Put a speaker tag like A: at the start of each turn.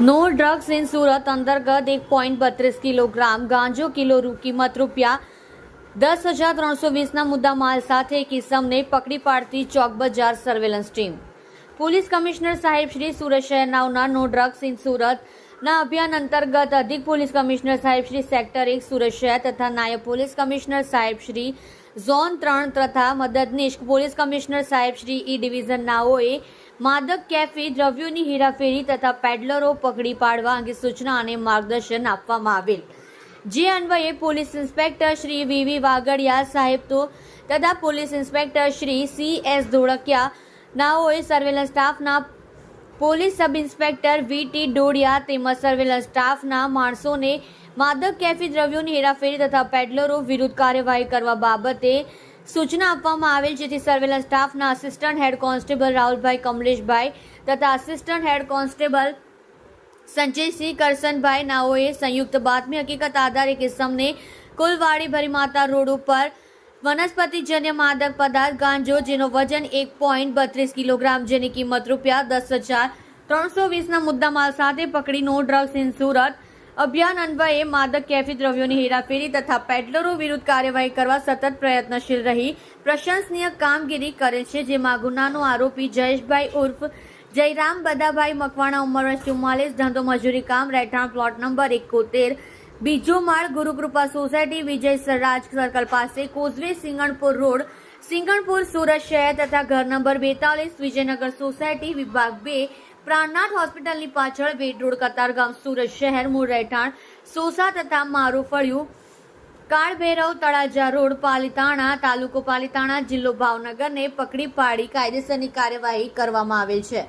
A: No drugs in Surat અંતર્ગત એક point બત્રીસ કિલોગ્રામ ગાંજો કિલો કિંમત રૂપિયા દસ હજાર ત્રણસો વીસના મુદ્દા માલ સાથે એક ઇસમને પકડી પાડતી ચોક બજાર સર્વેલન્સ ટીમ પોલીસ કમિશનર સાહેબ શ્રી સુરત શહેરના નો ડ્રગ્સ ઇન સુરતના અભિયાન અંતર્ગત અધિક પોલીસ કમિશનર સાહેબ શ્રી સેક્ટર એક સુરત શહેર તથા નાયબ પોલીસ કમિશનર સાહેબ શ્રી ઝોન ત્રણ તથા મદદનીશ પોલીસ કમિશનર સાહેબ શ્રી ઈ ડિવિઝન નાઓએ માદક કેફે દ્રવ્યોની હેરાફેરી તથા પેડલરો પકડી પાડવા અંગે સૂચના અને માર્ગદર્શન આપવામાં આવેલ. જે અન્વયે police inspector Shri V V Vagadiya સાહેબ તો તથા police inspector Shri C S Dholakiya નાઓએ surveillance સ્ટાફના police sub inspector V T Dodiya તેમજ સર્વેલન્સ સ્ટાફના માણસોને માદક કેફી દ્રવ્યોની હેરાફેરી તથા પેડલરો વિરુદ્ધ કાર્યવાહી કરવા બાબતે સૂચના આપવામાં આવેલ, જેથી સર્વેલન્સ સ્ટાફના આસિસ્ટન્ટ હેડ કોન્સ્ટેબલ રાહુલભાઈ કમલેશભાઈ તથા આસિસ્ટન્ટ હેડ કોન્સ્ટેબલ સંજયસિંહ કરસનભાઈ નાઓએ સંયુક્ત બાતમી હકીકત આધારે કિસ્સમને કુલવાડી ભરીમાતા રોડ ઉપર વનસ્પતિજન્ય માદક પદાર્થ ગાંજો, જેનો વજન એક પોઈન્ટ બત્રીસ કિલોગ્રામ, જેની કિંમત રૂપિયા દસ હજાર ત્રણસો વીસના મુદ્દામાલ સાથે પકડી નો ડ્રગ્સ ઇન સુરત. અભિયાન અન્વયે માદક કેફી દ્રવ્યોની હેરાફેરી તથા પેડલરો વિરુદ્ધ કાર્યવાહી કરવા સતત પ્રયત્નશીલ રહી. પ્રશંસનીય કામગીરી કરે છે, જેમાં ગુનાનો આરોપી જયેશભાઈ ઉર્ફ, જયરામ બદાભાઈ મકવાણા ઉંમર ચુમ્માલીસ, ધંધો મજૂરી કામ, રહેઠાણ પ્લોટ નંબર એકોતેર બીજો માળ ગુરુકૃપા સોસાયટી વિજય સરાજ સર્કલ પાસે કોઝવે સિંગણપુર રોડ, સિંગણપુર સુરત શહેર તથા ઘર નંબર બેતાલીસ વિજયનગર સોસાયટી વિભાગ બે, પ્રાણનાથ હોસ્પિટલની પાછળ વેડરોડ રોડ કતારગામ સુરત શહેર, મૂળ રહેઠાણ સોસા તથા મારું ફળિયું, કાળભૈરવ તળાજા રોડ, પાલિતાણા તાલુકો પાલિતાણા જિલ્લો ભાવનગરને પકડી પાડી કાયદેસરની કાર્યવાહી કરવામાં આવેલ છે.